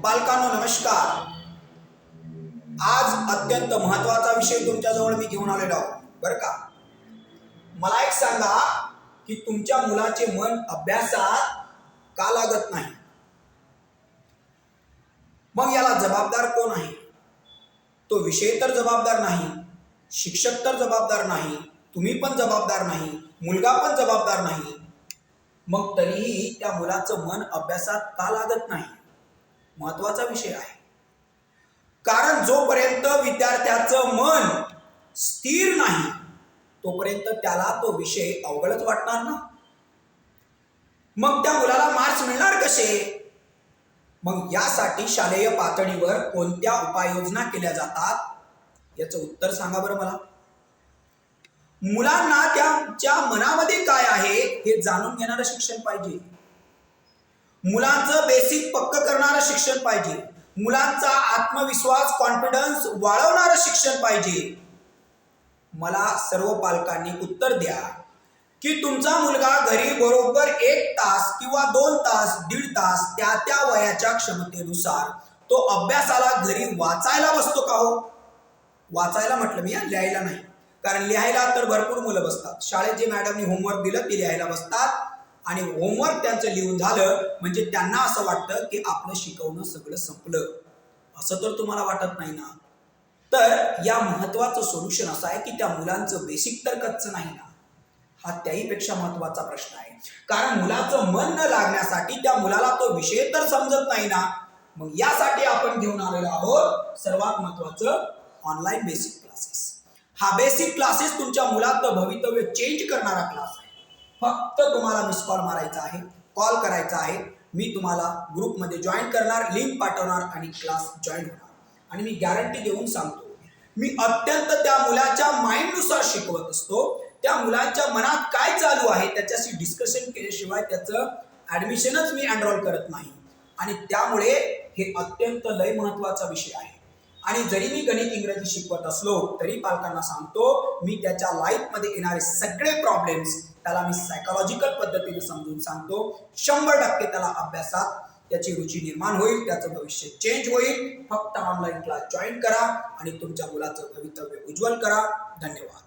बालकांनो नमस्कार. आज अत्यंत महत्त्वाचा विषय तुमच्याजवळ मी घेऊन आलेलो आहोत. बरं का? मला एक सांगा की तुमच्या मुलाचे मन अभ्यासात का लागत नाही? मग याला जबाबदार कोण आहे? तो विषय तर जबाबदार नाही शिक्षक तर जबाबदार नाही तुम्ही पण जबाबदार नाही मुलगा पण जबाबदार नाही. मग तरीही त्या मुलाचं मन अभ्यासात का लागत नाही? महत्त्वाचा विषय आहे. कारण जोपर्यंत विद्यार्थ्याचं मन स्थिर नाही तोपर्यंत त्याला तो विषय अवघडच वाटणार ना? मग त्या मुलाला मार्क्स मिळणार कसे? मग यासाठी शालेय पातळीवर कोणत्या उपाययोजना केल्या जातात? याचं उत्तर सांगा बरं मला. मुलांना त्यांच्या मनामध्ये काय आहे हे जाणून घेणारं शिक्षण पाहिजे. मुलांचं बेसिक पक्क करणारं शिक्षण पाहिजे. मुलांचा आत्मविश्वास कॉन्फिडन्स वाढवणारं शिक्षण पाहिजे. मला सर्व पालकांनी उत्तर द्या. की तुमचा मुलगा घरी बरोबर एक तास किंवा दोन तास दीड तास त्या त्या वयाच्या क्षमतेनुसार तो अभ्यासाला घरी वाचायला बसतो का हो? वाचायला म्हटलं मी लिहायला नाही. कारण लिहायला तर भरपूर मुलं बसतात. शाळेत जे मॅडमनी होमवर्क दिलं ते लिहायला बसतात. आणि होमवर्क त्यांचं लिहून झालं म्हणजे त्यांना असं वाटतं की आपलं शिकवणं सगळं संपलं. असं तर तुम्हाला वाटत नाही ना? तर या महत्वाचं सोल्युशन असं आहे की त्या मुलांचं बेसिक तर कच्चं नाही ना? हा त्याहीपेक्षा महत्त्वाचा प्रश्न आहे. कारण मुलाचं मन न लागण्यासाठी त्या मुलाला तो विषय तर समजत नाही ना? मग यासाठी आपण घेऊन आलेलो आहोत सर्वात महत्वाचं ऑनलाईन बेसिक क्लासेस हा बेसिक क्लासेस तुमच्या मुलाचं भवितव्य चेंज करणारा क्लास आहे. फक्त तुम्हाला मिस कॉल मारायचा आहे कॉल करायचा आहे. मी तुम्हाला ग्रुपमध्ये जॉईन करणार लिंक पाठवणार आणि क्लास जॉईन होणार. आणि मी गॅरंटी देऊन सांगतो. मी अत्यंत त्या मुलाच्या माइंडनुसार शिकवत असतो. त्या मुलाच्या मनात काय चालू आहे त्याच्याशी डिस्कशन केल्याशिवाय त्याचं ॲडमिशनच मी एनरोल करत नाही. आणि त्यामुळे हे अत्यंत लय महत्त्वाचा विषय आहे. आणि जरी मी गणित इंग्रजी शिकवत असलो तरी पालकांना सांगतो मी त्याच्या लाईफमध्ये येणारे सगळे प्रॉब्लेम्स त्याला मी सायकोलॉजिकल पद्धतीने समजून सांगतो. शंभर टक्के त्याला अभ्यासात त्याची रुची निर्माण होईल त्याचं भविष्य चेंज होईल. फक्त ऑनलाईन क्लास जॉईन करा आणि तुमच्या मुलाचं भवितव्य उज्ज्वल करा. धन्यवाद.